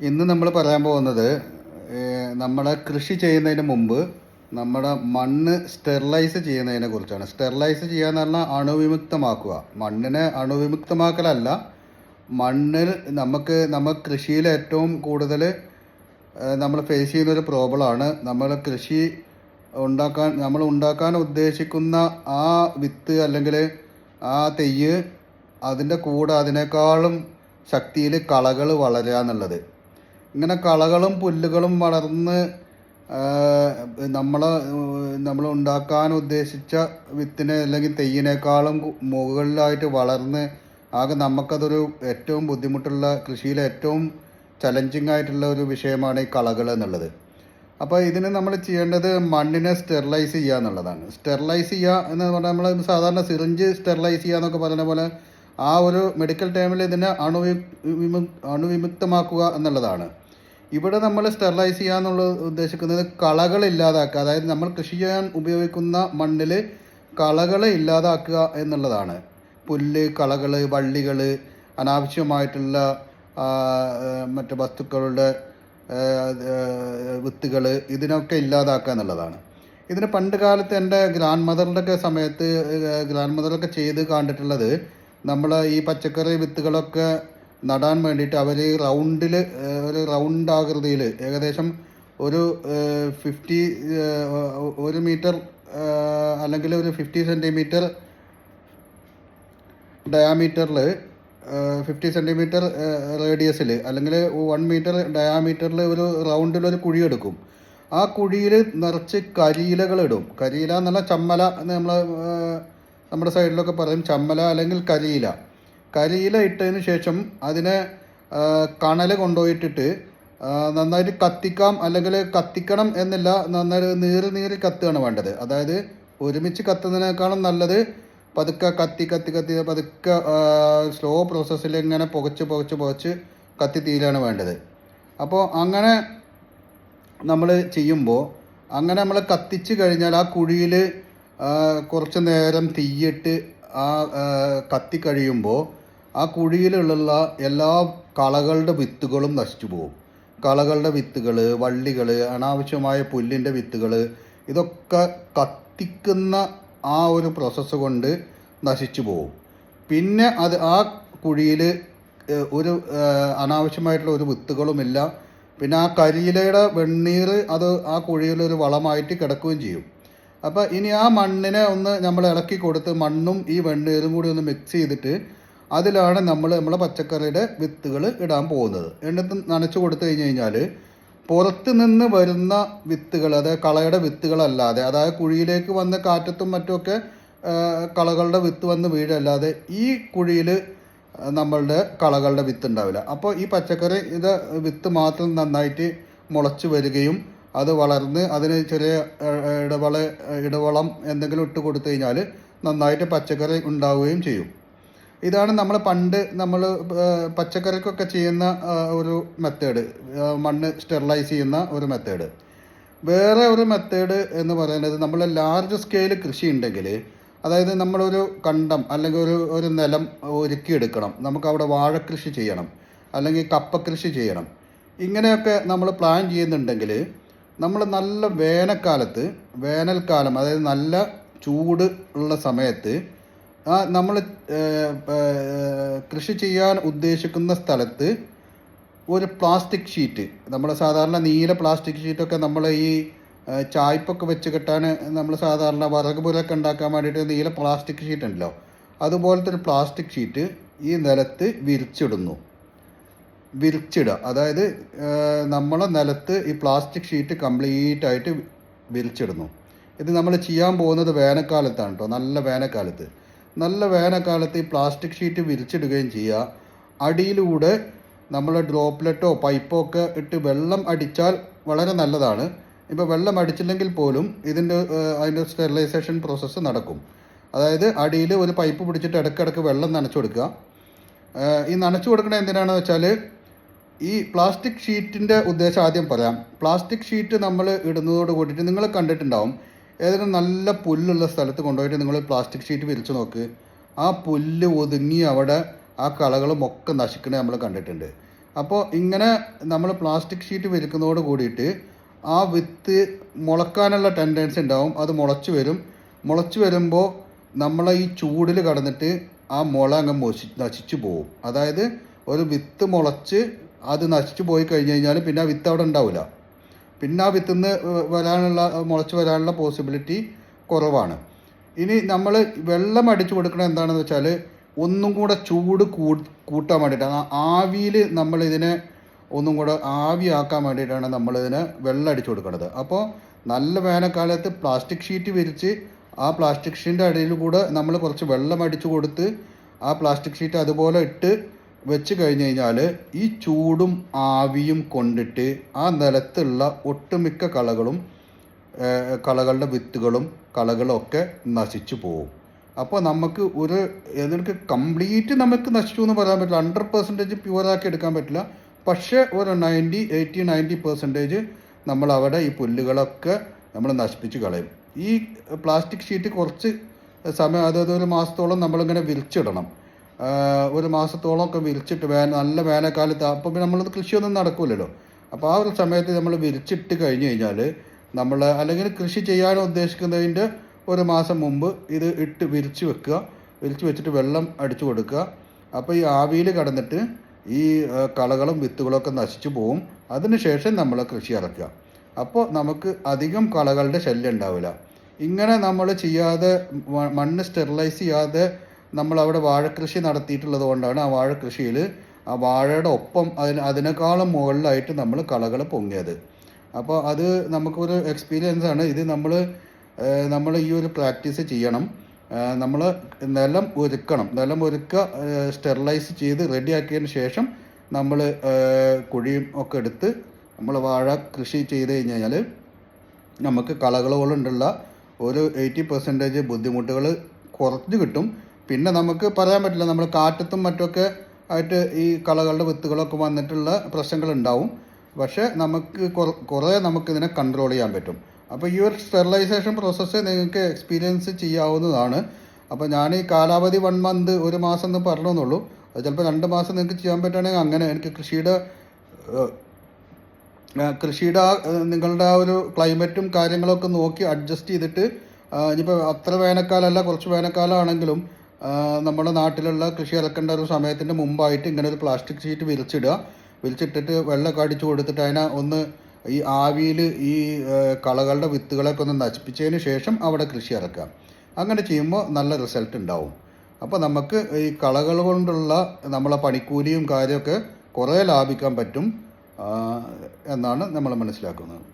ഇന്ന് നമ്മൾ പറയാൻ പോകുന്നത് നമ്മുടെ കൃഷി ചെയ്യുന്നതിന് മുമ്പ് നമ്മുടെ മണ്ണ് സ്റ്റെറിലൈസ് ചെയ്യുന്നതിനെ കുറിച്ചാണ്. സ്റ്റെറിലൈസ് ചെയ്യുക എന്ന് പറഞ്ഞാൽ അണുവിമുക്തമാക്കുക. മണ്ണിനെ അണുവിമുക്തമാക്കലല്ല മണ്ണിൽ നമുക്ക് നമ്മൾ കൃഷിയിൽ ഏറ്റവും കൂടുതൽ നമ്മൾ ഫേസ് ചെയ്യുന്ന ഒരു പ്രോബ്ലമാണ്. നമ്മൾ കൃഷി ഉണ്ടാക്കാൻ നമ്മൾ ഉണ്ടാക്കാൻ ഉദ്ദേശിക്കുന്ന ആ വിത്ത് അല്ലെങ്കിൽ ആ തെയ്യ് അതിന്റെ കൂടെ അതിനേക്കാളും ശക്തിയിൽ കളകൾ വളരുക എന്നുള്ളത്. ഇങ്ങനെ കളകളും പുല്ലുകളും വളർന്ന് നമ്മൾ നമ്മൾ ഉണ്ടാക്കാൻ ഉദ്ദേശിച്ച വിത്തിനെ അല്ലെങ്കിൽ തെയ്യിനേക്കാളും മുകളിലായിട്ട് വളർന്ന് ആകെ നമുക്കതൊരു ഏറ്റവും ബുദ്ധിമുട്ടുള്ള കൃഷിയിലെ ഏറ്റവും ചലഞ്ചിങ് ആയിട്ടുള്ള ഒരു വിഷയമാണ് ഈ കളകൾ എന്നുള്ളത്. അപ്പോൾ ഇതിന് നമ്മൾ ചെയ്യേണ്ടത് മണ്ണിനെ സ്റ്റെറിലൈസ് ചെയ്യുക എന്നുള്ളതാണ്. സ്റ്റെറിലൈസ് ചെയ്യുക എന്ന് പറഞ്ഞാൽ നമ്മൾ സാധാരണ സിറിഞ്ച് സ്റ്റെറിലൈസ് ചെയ്യുക എന്നൊക്കെ പറയുന്ന പോലെ ആ ഒരു മെഡിക്കൽ ടൈമിൽ ഇതിനെ അണുവി വിമു- അണുവിമുക്തമാക്കുക എന്നുള്ളതാണ്. ഇവിടെ നമ്മൾ സ്റ്റെറിലൈസ് ചെയ്യുക എന്നുള്ളത് ഉദ്ദേശിക്കുന്നത് കളകൾ ഇല്ലാതാക്കുക അതായത് നമ്മൾ കൃഷി ചെയ്യാൻ ഉപയോഗിക്കുന്ന മണ്ണിൽ കളകൾ ഇല്ലാതാക്കുക എന്നുള്ളതാണ്. പുല്ല് കളകൾ വള്ളികൾ അനാവശ്യമായിട്ടുള്ള ആ, വസ്തുക്കളുടെ വിത്തുകൾ ഇതിനൊക്കെ ഇല്ലാതാക്കുക എന്നുള്ളതാണ്. ഇതിന് പണ്ട് കാലത്ത് എന്റെ ഗ്രാൻഡ് മദറിന്റെ ഒക്കെ സമയത്ത് ഗ്രാൻഡ് മദറൊക്കെ ചെയ്ത് കണ്ടിട്ടുള്ളത് നമ്മൾ ഈ പച്ചക്കറി വിത്തുകളൊക്കെ നടാൻ വേണ്ടിയിട്ട് അവർ റൗണ്ടിൽ ഒരു റൗണ്ട് ആകൃതിയിൽ ഏകദേശം ഒരു ഫിഫ്റ്റി ഒരു മീറ്റർ അല്ലെങ്കിൽ ഒരു ഫിഫ്റ്റി സെന്റിമീറ്റർ ഡയാമീറ്ററിൽ ഫിഫ്റ്റി സെന്റിമീറ്റർ റേഡിയസിൽ അല്ലെങ്കിൽ വൺ മീറ്റർ ഡയാമീറ്ററിൽ ഒരു റൗണ്ടിൽ ഒരു കുഴി എടുക്കും. ആ കുഴിയിൽ നിറച്ച് കരിയിലകൾ ഇടും. കരിയില എന്നുള്ള ചമ്മല നമ്മൾ നമ്മുടെ സൈഡിലൊക്കെ പറയും. ചമ്മല അല്ലെങ്കിൽ കരിയില. കരിയില ഇട്ടതിന് ശേഷം അതിനെ കണൽ കൊണ്ടുപോയിട്ടിട്ട് നന്നായിട്ട് കത്തിക്കാം അല്ലെങ്കിൽ കത്തിക്കണം എന്നില്ല നന്നായിട്ട് നീറി നീറി കത്തുകയാണ് വേണ്ടത്. അതായത് ഒരുമിച്ച് കത്തുന്നതിനേക്കാളും നല്ലത് പതുക്കെ കത്തി കത്തി കത്തി പതുക്കെ സ്ലോ പ്രോസസ്സിൽ ഇങ്ങനെ പുകച്ച് പുകച്ച് പുകച്ച് കത്തി തീരാണ് വേണ്ടത്. അപ്പോൾ അങ്ങനെ നമ്മൾ ചെയ്യുമ്പോൾ അങ്ങനെ നമ്മൾ കത്തിച്ച് കഴിഞ്ഞാൽ ആ കുഴിയിൽ കുറച്ച് നേരം തീയിട്ട് ആ കത്തി കഴിയുമ്പോൾ ആ കുഴിയിലുള്ള എല്ലാ കളകളുടെ വിത്തുകളും നശിച്ചു പോകും. കളകളുടെ വിത്തുകൾ വള്ളികൾ അനാവശ്യമായ പുല്ലിന്റെ വിത്തുകൾ ഇതൊക്കെ കത്തിക്കുന്ന ആ ഒരു പ്രോസസ്സ് കൊണ്ട് നശിച്ചു പോകും. പിന്നെ അത് ആ കുഴിയിൽ ഒരു അനാവശ്യമായിട്ടുള്ള ഒരു വിത്തുകളുമില്ല. പിന്നെ ആ കരിയിലയുടെ വെണ്ണീർ അത് ആ കുഴിയിലൊരു വളമായിട്ട് കിടക്കുകയും ചെയ്യും. അപ്പോൾ ഇനി ആ മണ്ണിനെ ഒന്ന് നമ്മൾ ഇളക്കി കൊടുത്ത് മണ്ണും ഈ വെണ്ണീരും കൂടി ഒന്ന് മിക്സ് ചെയ്തിട്ട് അതിലാണ് നമ്മൾ നമ്മളെ പച്ചക്കറിയുടെ വിത്തുകൾ ഇടാൻ പോകുന്നത്. എന്നിട്ട് നനച്ചു കൊടുത്തു കഴിഞ്ഞ് കഴിഞ്ഞാൽ പുറത്ത് നിന്ന് വരുന്ന വിത്തുകൾ അതായത് കളയുടെ വിത്തുകളല്ലാതെ അതായത് കുഴിയിലേക്ക് വന്ന കാറ്റത്തും മറ്റുമൊക്കെ കളകളുടെ വിത്ത് വന്ന് വീഴല്ലാതെ ഈ കുഴിയിൽ നമ്മളുടെ കളകളുടെ വിത്ത് ഉണ്ടാവില്ല അപ്പോൾ ഈ പച്ചക്കറി ഇത് വിത്ത് മാത്രം നന്നായിട്ട് മുളച്ചു വരികയും അത് വളർന്ന് അതിന് ചെറിയ ഇടവള ഇടവളം എന്തെങ്കിലും ഇട്ട് കൊടുത്തു കഴിഞ്ഞാൽ നന്നായിട്ട് പച്ചക്കറി ഉണ്ടാവുകയും ചെയ്യും. ഇതാണ് നമ്മൾ പണ്ട് നമ്മൾ പച്ചക്കറിക്കൊക്കെ ചെയ്യുന്ന ഒരു മെത്തേഡ് മണ്ണ് സ്റ്റെറിലൈസ് ചെയ്യുന്ന ഒരു മെത്തേഡ് വേറെ ഒരു മെത്തേഡ് എന്ന് പറയുന്നത് നമ്മൾ ലാർജ് സ്കെയിൽ കൃഷി ഉണ്ടെങ്കിൽ അതായത് നമ്മളൊരു കണ്ടം അല്ലെങ്കിൽ ഒരു ഒരു നിലം ഒരുക്കിയെടുക്കണം. നമുക്ക് അവിടെ വാഴ കൃഷി ചെയ്യണം. അല്ലെങ്കിൽ കപ്പ കൃഷി ചെയ്യണം. ഇങ്ങനെയൊക്കെ നമ്മൾ പ്ലാൻ ചെയ്യുന്നുണ്ടെങ്കിൽ നമ്മൾ നല്ല വേനൽക്കാലത്ത് വേനൽക്കാലം അതായത് നല്ല ചൂട് ഉള്ള സമയത്ത് നമ്മൾ കൃഷി ചെയ്യാൻ ഉദ്ദേശിക്കുന്ന സ്ഥലത്ത് ഒരു പ്ലാസ്റ്റിക് ഷീറ്റ്. നമ്മൾ സാധാരണ നീല പ്ലാസ്റ്റിക് ഷീറ്റൊക്കെ നമ്മൾ ഈ ചായ്പൊക്കെ വെച്ച് കെട്ടാൻ നമ്മൾ സാധാരണ വറക് പുരൊക്കെ ഉണ്ടാക്കാൻ വേണ്ടിയിട്ട് നീല പ്ലാസ്റ്റിക് ഷീറ്റ് ഉണ്ടല്ലോ അതുപോലത്തെ ഒരു പ്ലാസ്റ്റിക് ഷീറ്റ് ഈ നിലത്ത് വിരിച്ചിടുന്നു. വിരിച്ചിടുക. അതായത് നമ്മൾ നിലത്ത് ഈ പ്ലാസ്റ്റിക് ഷീറ്റ് കംപ്ലീറ്റ് ആയിട്ട് വിരിച്ചിടുന്നു. ഇത് നമ്മൾ ചെയ്യാൻ പോകുന്നത് വേനൽക്കാലത്താണ് കേട്ടോ നല്ല വേനൽക്കാലത്ത്. നല്ല വേനൽക്കാലത്ത് ഈ പ്ലാസ്റ്റിക് ഷീറ്റ് വിരിച്ചിടുകയും ചെയ്യുക. അടിയിലൂടെ നമ്മൾ ഡ്രോപ്ലെറ്റോ പൈപ്പോ ഒക്കെ ഇട്ട് വെള്ളം അടിച്ചാൽ വളരെ നല്ലതാണ്. ഇപ്പോൾ വെള്ളം അടിച്ചില്ലെങ്കിൽ പോലും ഇതിന്റെ അതിന്റെ സ്റ്റെറിലൈസേഷൻ പ്രോസസ്സ് നടക്കും. അതായത് അടിയിൽ ഒരു പൈപ്പ് പിടിച്ചിട്ട് ഇടയ്ക്കിടയ്ക്ക് വെള്ളം നനച്ചു കൊടുക്കുക. ഈ നനച്ചു കൊടുക്കുന്നത് എന്തിനാണെന്ന് വെച്ചാൽ ഈ പ്ലാസ്റ്റിക് ഷീറ്റിന്റെ ഉദ്ദേശം ആദ്യം പറയാം. പ്ലാസ്റ്റിക് ഷീറ്റ് നമ്മൾ ഇടുന്നതോട് കൂടിയിട്ട് നിങ്ങൾ കണ്ടിട്ടുണ്ടാവും. ഏതെങ്കിലും നല്ല പുല്ലുള്ള സ്ഥലത്ത് കൊണ്ടുപോയിട്ട് നിങ്ങൾ പ്ലാസ്റ്റിക് ഷീറ്റ് വിരിച്ചു നോക്ക്. ആ പുല്ല് ഒതുങ്ങി അവിടെ ആ കളകളും ഒക്കെ നശിക്കണേ നമ്മൾ കണ്ടിട്ടുണ്ട്. അപ്പോൾ ഇങ്ങനെ നമ്മൾ പ്ലാസ്റ്റിക് ഷീറ്റ് വിരിക്കുന്നതോട് കൂടിയിട്ട് ആ വിത്ത് മുളക്കാനുള്ള ടെൻഡൻസി ഉണ്ടാവും. അത് മുളച്ചു വരും. മുളച്ചു വരുമ്പോൾ നമ്മളെ ഈ ചൂടിൽ കടന്നിട്ട് ആ മുള അങ്ങ് മൊശി നശിച്ചു പോകും അതായത് ഒരു വിത്ത് മുളച്ച് അത് നശിച്ചു പോയി കഴിഞ്ഞ് കഴിഞ്ഞാൽ പിന്നെ ആ വിത്ത് അവിടെ ഉണ്ടാവില്ല പിന്നെ ആ വിത്തിൽ നിന്ന് വരാനുള്ള മുളച്ച് വരാനുള്ള പോസിബിലിറ്റി കുറവാണ്. ഇനി നമ്മൾ വെള്ളം അടിച്ചു കൊടുക്കണം എന്താണെന്ന് വെച്ചാൽ ഒന്നും കൂടെ ചൂട് കൂട്ടാൻ വേണ്ടിയിട്ടാണ് ആവിയിൽ നമ്മളിതിനെ ഒന്നും കൂടെ ആവിയാക്കാൻ വേണ്ടിയിട്ടാണ് നമ്മളിതിനെ വെള്ളം അടിച്ചു കൊടുക്കുന്നത് അപ്പോൾ നല്ല വേനൽക്കാലത്ത് പ്ലാസ്റ്റിക് ഷീറ്റ് വിരിച്ച് ആ പ്ലാസ്റ്റിക് ഷീറ്റിന്റെ അടിയിൽ കൂടെ നമ്മൾ കുറച്ച് വെള്ളം അടിച്ചു കൊടുത്ത് ആ പ്ലാസ്റ്റിക് ഷീറ്റ് അതുപോലെ ഇട്ട് വെച്ച് കഴിഞ്ഞ് കഴിഞ്ഞാൽ ഈ ചൂടും ആവിയും കൊണ്ടിട്ട് ആ നിലത്തുള്ള ഒട്ടുമിക്ക കളകളും കളകളുടെ വിത്തുകളും കളകളൊക്കെ നശിച്ചു പോകും അപ്പോൾ നമുക്ക് ഒരു എന്നിട്ട് കംപ്ലീറ്റ് നമുക്ക് നശിച്ചു എന്ന് പറയാൻ പറ്റില്ല. ഹൺഡ്രഡ് പെർസെന്റേജ് പ്യുവറാക്കി എടുക്കാൻ പറ്റില്ല. പക്ഷേ ഒരു നയന്റി എയ്റ്റി നയന്റി പെർസെന്റേജ് നമ്മൾ അവിടെ ഈ പുല്ലുകളൊക്കെ നമ്മൾ നശിപ്പിച്ച് കളയും. ഈ പ്ലാസ്റ്റിക് ഷീറ്റ് കുറച്ച് സമയം അതായത് ഒരു മാസത്തോളം നമ്മളിങ്ങനെ വിരിച്ചിടണം. ഒരു മാസത്തോളം ഒക്കെ വിരിച്ചിട്ട് വേന നല്ല വേനൽക്കാലത്ത് അപ്പം പിന്നെ നമ്മളത് കൃഷിയൊന്നും നടക്കില്ലല്ലോ അപ്പോൾ ആ ഒരു സമയത്ത് നമ്മൾ വിരിച്ചിട്ട് കഴിഞ്ഞ് കഴിഞ്ഞാൽ നമ്മൾ അല്ലെങ്കിൽ കൃഷി ചെയ്യാൻ ഉദ്ദേശിക്കുന്നതിന്റെ ഒരു മാസം മുമ്പ് ഇത് ഇട്ട് വിരിച്ച് വെക്കുക. വിരിച്ച് വെച്ചിട്ട് വെള്ളം അടിച്ചു കൊടുക്കുക. അപ്പോൾ ഈ ആവിയിൽ കടന്നിട്ട് ഈ കളകളും വിത്തുകളൊക്കെ നശിച്ചു പോവും. അതിനുശേഷം നമ്മൾ കൃഷി ഇറക്കുക. അപ്പോൾ നമുക്ക് അധികം കളകളുടെ ശല്യം ഉണ്ടാവില്ല. ഇങ്ങനെ നമ്മൾ ചെയ്യാതെ മണ്ണ് സ്റ്റെറിലൈസ് ചെയ്യാതെ നമ്മൾ അവിടെ വാഴക്കൃഷി നടത്തിയിട്ടുള്ളത് കൊണ്ടാണ് ആ വാഴക്കൃഷിയിൽ ആ വാഴയുടെ ഒപ്പം അതിന് അതിനേക്കാളും മുകളിലായിട്ട് നമ്മൾ കളകൾ പൊങ്ങിയത്. അപ്പോൾ അത് നമുക്കൊരു എക്സ്പീരിയൻസ് ആണ്. ഇത് നമ്മൾ നമ്മൾ ഈ ഒരു പ്രാക്ടീസ് ചെയ്യണം. നമ്മൾ നിലം ഒരുക്കണം. നിലം ഒരുക്കുക സ്റ്റെറിലൈസ് ചെയ്ത് റെഡിയാക്കിയതിന് ശേഷം നമ്മൾ കുഴിയും ഒക്കെ എടുത്ത് നമ്മൾ വാഴ കൃഷി ചെയ്ത് കഴിഞ്ഞാൽ നമുക്ക് കളകൾ കൊണ്ടുള്ള ഒരു എയ്റ്റി പെർസെന്റേജ് ബുദ്ധിമുട്ടുകൾ കുറച്ച് കിട്ടും. പിന്നെ നമുക്ക് പറയാൻ പറ്റില്ല നമ്മൾ കാറ്റത്തും മറ്റൊക്കെ ആയിട്ട് ഈ കളകളുടെ വിത്തുകളൊക്കെ വന്നിട്ടുള്ള പ്രശ്നങ്ങൾ ഉണ്ടാവും പക്ഷേ നമുക്ക് കുറ- നമുക്കിതിനെ കൺട്രോൾ ചെയ്യാൻ പറ്റും. അപ്പോൾ ഈ ഒരു സ്റ്റെറിലൈസേഷൻ പ്രോസസ്സ് നിങ്ങൾക്ക് എക്സ്പീരിയൻസ് ചെയ്യാവുന്നതാണ്. അപ്പോൾ ഞാൻ ഈ കാലാവധി വൺ മന്ത് ഒരു മാസം എന്ന് പറഞ്ഞെന്നുള്ളൂ അത് ചിലപ്പോൾ രണ്ട് മാസം നിങ്ങൾക്ക് ചെയ്യാൻ പറ്റുകയാണെങ്കിൽ അങ്ങനെ എനിക്ക് കൃഷിയുടെ കൃഷിയുടെ ആ നിങ്ങളുടെ ആ ഒരു ക്ലൈമറ്റും കാര്യങ്ങളൊക്കെ നോക്കി അഡ്ജസ്റ്റ് ചെയ്തിട്ട് ഇനിയിപ്പോൾ അത്ര വേനൽക്കാലമല്ല കുറച്ച് വേനൽക്കാലമാണെങ്കിലും നമ്മുടെ നാട്ടിലുള്ള കൃഷി ഇറക്കേണ്ട ഒരു സമയത്തിന് മുമ്പായിട്ട് ഇങ്ങനെ ഒരു പ്ലാസ്റ്റിക് ഷീറ്റ് വിരിച്ചിടുക. വിരിച്ചിട്ടിട്ട് വെള്ളമൊക്കെ അടിച്ചു കൊടുത്തിട്ട് അതിനെ ഒന്ന് ഈ ആവിയിൽ ഈ കളകളുടെ വിത്തുകളൊക്കെ ഒന്ന് നശിപ്പിച്ചതിന് ശേഷം അവിടെ കൃഷി ഇറക്കുക. അങ്ങനെ ചെയ്യുമ്പോൾ നല്ല റിസൾട്ട് ഉണ്ടാവും. അപ്പോൾ നമുക്ക് ഈ കളകൾ കൊണ്ടുള്ള നമ്മളെ പണിക്കൂലിയും കാര്യമൊക്കെ കുറേ ലാഭിക്കാൻ പറ്റും എന്നാണ് നമ്മൾ മനസ്സിലാക്കുന്നത്.